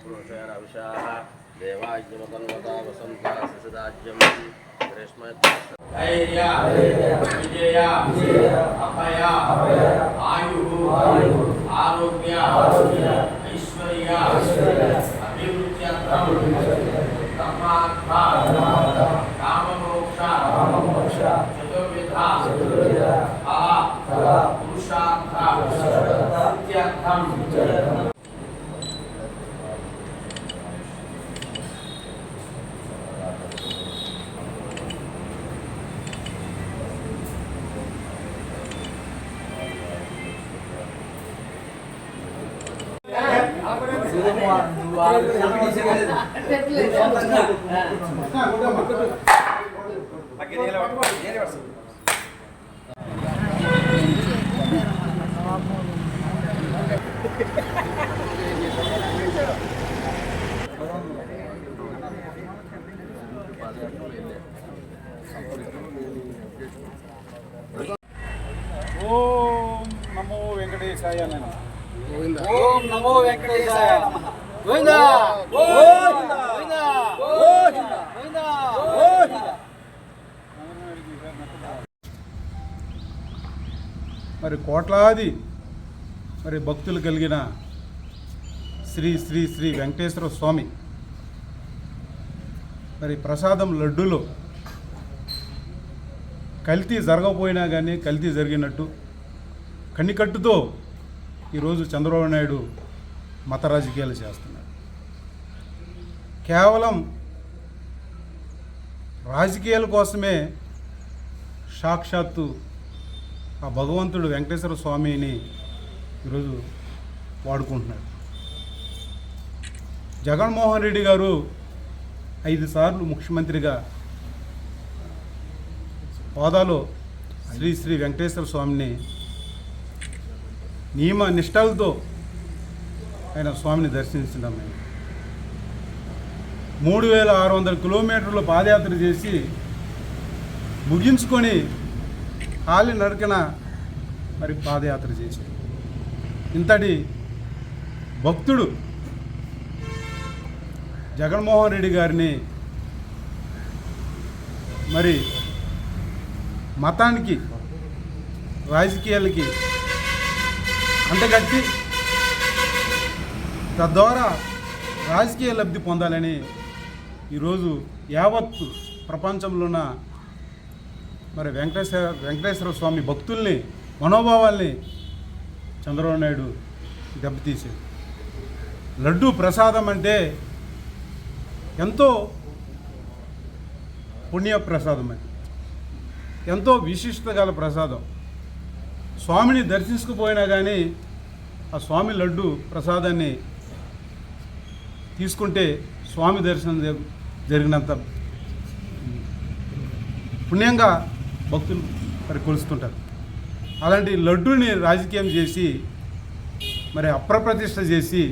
పురుషరవిషాः దేవాగ్యమతన్వతా వసంత శశిరాజ్యం గ్రీష్మ ధైర్య విజయ అభయ ఆయు ఆరోగ్య తమాత్మా ఓం నమో వెంకటేశాయ నేను ఓం నమో వెంకటేశాయ నమః. గోవిందా. గోవిందా. గోవిందా. గోవిందా గోవిందా మరి కోట్లాది మరి భక్తులు కలిగిన శ్రీ శ్రీ శ్రీ వెంకటేశ్వర స్వామి. మరి ప్రసాదం లడ్డూలో కల్తీ జరగకపోయినా కానీ కల్తీ జరిగినట్టు కన్నికట్టుతో ఈరోజు చంద్రబాబు నాయుడు మత రాజకీయాలు చేస్తున్నాడు కేవలం రాజకీయాల కోసమే సాక్షాత్తు ఆ భగవంతుడు వెంకటేశ్వర స్వామిని ఈరోజు వాడుకుంటున్నాడు. జగన్మోహన్ రెడ్డి గారు ఐదు సార్లు ముఖ్యమంత్రిగా హోదాలో శ్రీ శ్రీ వెంకటేశ్వర స్వామిని నియమ నిష్టలతో ఆయన స్వామిని దర్శించడం మేము మూడు వేల ఆరు వందల కిలోమీటర్లు పాదయాత్ర చేసి ముగించుకొని కాలి నడకన మరి పాదయాత్ర చేసి ఇంతటి భక్తుడు జగన్మోహన్ రెడ్డి గారిని మరి మతానికి రాజకీయాలకి అంటగట్టి తద్వారా రాజకీయ లబ్ధి పొందాలని ఈరోజు యావత్తు ప్రపంచంలో ఉన్న మరి వెంకటేశ్వర వెంకటేశ్వర స్వామి భక్తుల్ని మనోభావాల్ని చంద్రబాబు నాయుడు దెబ్బతీసాడు లడ్డు ప్రసాదం అంటే ఎంతో పుణ్య ప్రసాదం అది. ఎంతో విశిష్టగల ప్రసాదం. స్వామిని దర్శించుకుపోయినా కానీ ఆ స్వామి లడ్డు ప్రసాదాన్ని తీసుకుంటే స్వామి దర్శనం జరిగినంత పుణ్యంగా భక్తులు మరి కొలుస్తుంటారు. అలాంటి లడ్డూని రాజకీయం చేసి మరి అప్రప్రతిష్ట చేసి